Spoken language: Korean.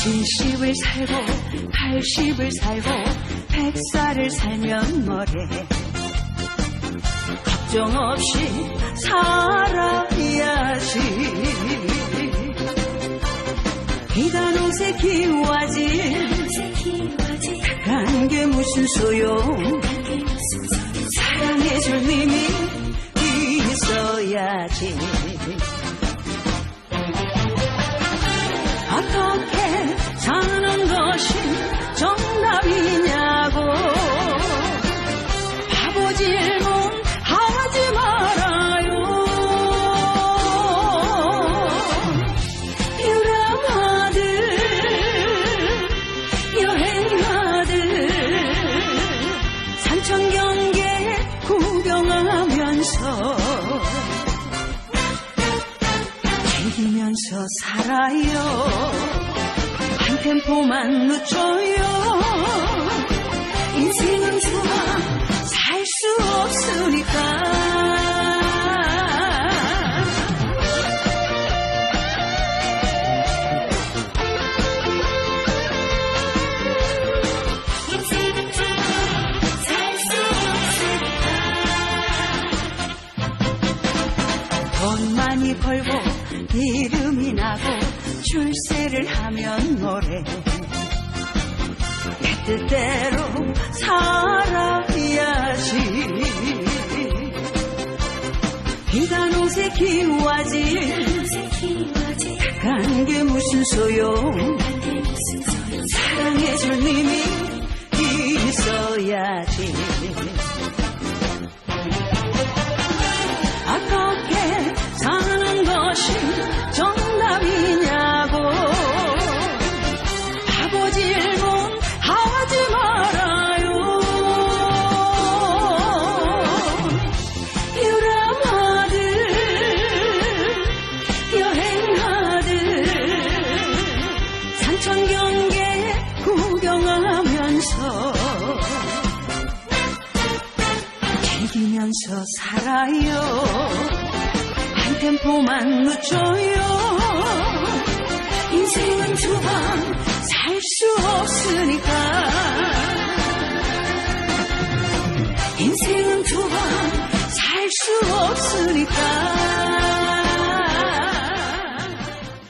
70을 살고 80을 살고 100살을 살면 뭐래? 걱정 없이 살아야지. 비단 옷에 기와지. 그런 게 무슨 소용 사랑해줄 님이 있어야지 즐기면서 살아요. 한 템포만 늦춰요. 인생은 좋아. 살수 없으니까. 인생은 좋아 살수 없으니까. 돈 많이 벌고 이름이 나고 출세를 하면 뭐래? 내 뜻대로 살아야지. 비단 옷에 기와지. 그런 게 무슨 소용? 사랑해줄 님이 있어야지 즐기면서 살아요. 한 템포만 늦춰요. 인생은 좁아 살수 없으니까. 인생은 좁아 살수 없으니까